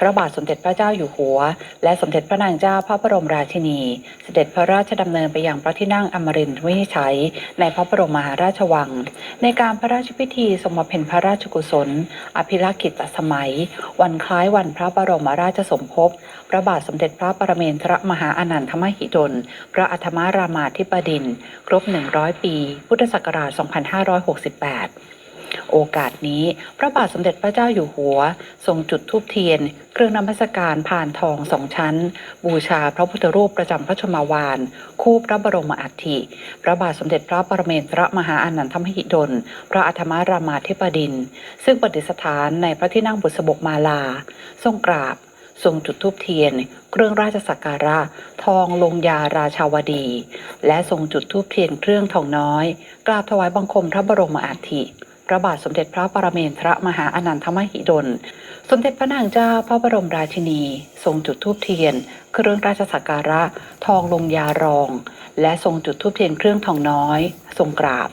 พระบาทสมเด็จพระเจ้าอยู่หัว และสมเด็จพระนางเจ้าพระบรมราชินี เสด็จพระราชดำเนินไปยังพระที่นั่งอมรินทร์วินิจฉัย ในพระบรมมหาราชวัง ในการพระราชพิธีทรงบเพ็ญพระราชกุศล อภิรักษ์กิตสมัย วันคล้ายวันพระบรมราชสมภพพระบาทสมเด็จพระปรเมนทรมหาอนันทมหิดล พระอัฐมารามาธิบดินทร์ครบ 100 ปี พุทธศักราช 2568 โอกาสนี้ พระบาทสมเด็จพระเจ้าอยู่หัว ทรงจุดธูปเทียน เครื่องนมัสการผ่านทองสองชั้น บูชาพระพุทธรูปประจำพระชมาวาน คู่พระบรมอัฐิ พระบาทสมเด็จพระปรเมนทรมหาอนันทมหิดล พระอัฐมารามาธิบดิน ซึ่งประดิษฐานในพระที่นั่งบุษบกมาลา ทรงกราบ ทรงจุดธูปเทียน เครื่องราชสักการะ ทองลงยาราชาวดี และทรงจุดธูปเทียนเครื่องทองน้อย กราบถวายบังคมพระบรมอัฐิ ระบาทสมเด็จพระปรเมนทรมหาอนันทมหิดล สมเด็จพระนางเจ้าพระบรมราชินี ทรงจุดธูปเทียน เครื่องราชสักการะ ทองลงยารอง และทรงจุดธูปเทียนเครื่องทองน้อย ทรงกราบ